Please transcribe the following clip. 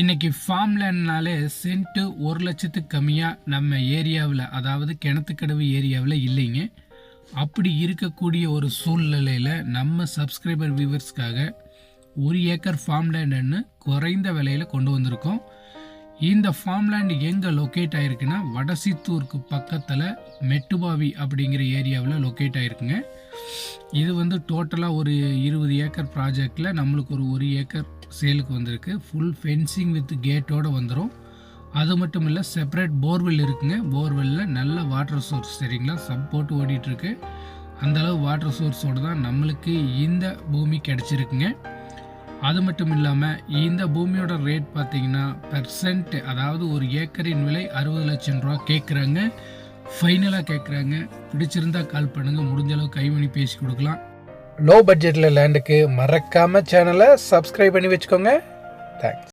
இன்னைக்கு form லேண்ட்னாலே cent ஒரு லட்சத்துக்கு கம்மியாக நம்ம ஏரியாவில் அதாவது கிணத்துக்கடவு ஏரியாவில் இல்லைங்க. அப்படி இருக்கக்கூடிய ஒரு சூழ்நிலையில் நம்ம சப்ஸ்கிரைபர் வியூவர்ஸ்க்காக ஒரு ஏக்கர் ஃபார்ம்லேண்டுன்னு குறைந்த விலையில் கொண்டு வந்திருக்கோம். இந்த ஃபார்ம் லேண்ட் எங்கே லொக்கேட் ஆகிருக்குன்னா வடசித்தூருக்கு பக்கத்தில் மெட்டுபாவி அப்படிங்கிற ஏரியாவில் லொக்கேட் ஆகிருக்குங்க இது வந்து டோட்டலாக ஒரு இருபது ஏக்கர் ப்ராஜெக்டில் நம்மளுக்கு ஒரு ஒரு ஏக்கர் சேலுக்கு வந்திருக்கு. ஃபுல் ஃபென்சிங் வித் கேட்டோடு வந்துடும் அது மட்டும் இல்லை செப்பரேட் போர்வெல் இருக்குங்க. போர்வெல்லில் நல்ல வாட்டர் சோர்ஸ் சரிங்களா? சப் போட்டு ஓடிட்டுருக்கு. அந்தளவு வாட்டர் சோர்ஸோடு தான் நம்மளுக்கு இந்த பூமி கிடச்சிருக்குங்க. அது மட்டும் இல்லாமல் இந்த பூமியோட ரேட் பார்த்தீங்கன்னா பெர்சன்ட் அதாவது ஒரு ஏக்கரின் விலை அறுபது லட்சம் ரூபா கேட்குறாங்க ஃபைனலாக கேட்குறாங்க பிடிச்சிருந்தா கால் பண்ணுங்கள் முடிஞ்ச அளவு கைமணி பேசி கொடுக்கலாம். லோ பட்ஜெட்டில் லேண்டுக்கு மறக்காமல் சேனலை சப்ஸ்கிரைப் பண்ணி வச்சுக்கோங்க. தேங்க்ஸ்